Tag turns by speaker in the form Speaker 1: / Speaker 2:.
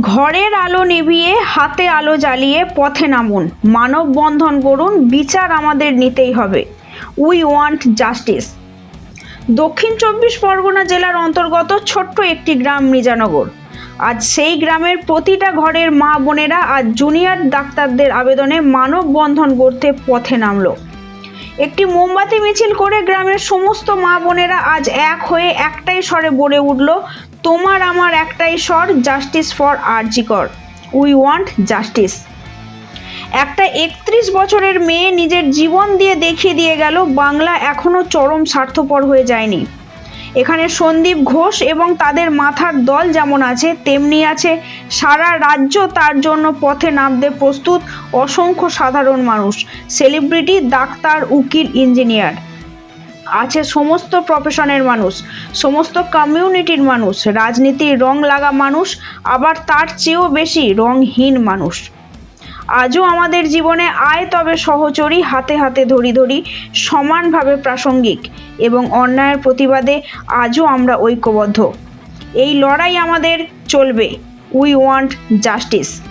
Speaker 1: ঘরের আলো নিভিয়ে হাতে আলো জ্বালিয়ে পথে নামুন। মানববন্ধন করুন, বিচার আমাদের নিতেই হবে। উই ওয়ান্ট জাস্টিস দক্ষিণ চব্বিশ পরগনা জেলার অন্তর্গত ছোট্ট একটি গ্রাম মির্জানগর আজ সেই গ্রামের প্রতিটা ঘরের মা বোনেরা আজ জুনিয়র ডাক্তারদের আবেদনে মানববন্ধন করতে পথে নামলো। একটি মোমবাতি মিছিল করে গ্রামের সমস্ত মা বোনেরা আজ এক হয়ে একটাই স্বরে বলে উঠল তোমার আমার একটাই স্বর justice for R G Kar. We want justice একটা একত্রিশ বছরের মেয়ে নিজের জীবন দিয়ে দেখিয়ে দিয়ে গেল, বাংলা এখনও চরম স্বার্থপর হয়ে যায়নি। এখানে সন্দীপ ঘোষ এবং তাদের মাথার দল যেমন আছে, তেমনি আছে। সারা রাজ্য তার জন্য পথে নামতে প্রস্তুত, অসংখ্য সাধারণ মানুষ। সেলিব্রিটি ডাক্তার, উকিল ইঞ্জিনিয়ার আছে সমস্ত প্রফেশনের মানুষ, সমস্ত কমিউনিটির মানুষ, রাজনীতির রং লাগা মানুষ, আবার তার চেয়েও বেশি রংহীন মানুষ। আজও আমাদের জীবনে আয় তবে সহচরী হাতে হাতে ধরি ধরি সমানভাবে প্রাসঙ্গিক এবং অন্যায়ের প্রতিবাদে আজও আমরা ঐক্যবদ্ধ। এই লড়াই আমাদের চলবে। We want justice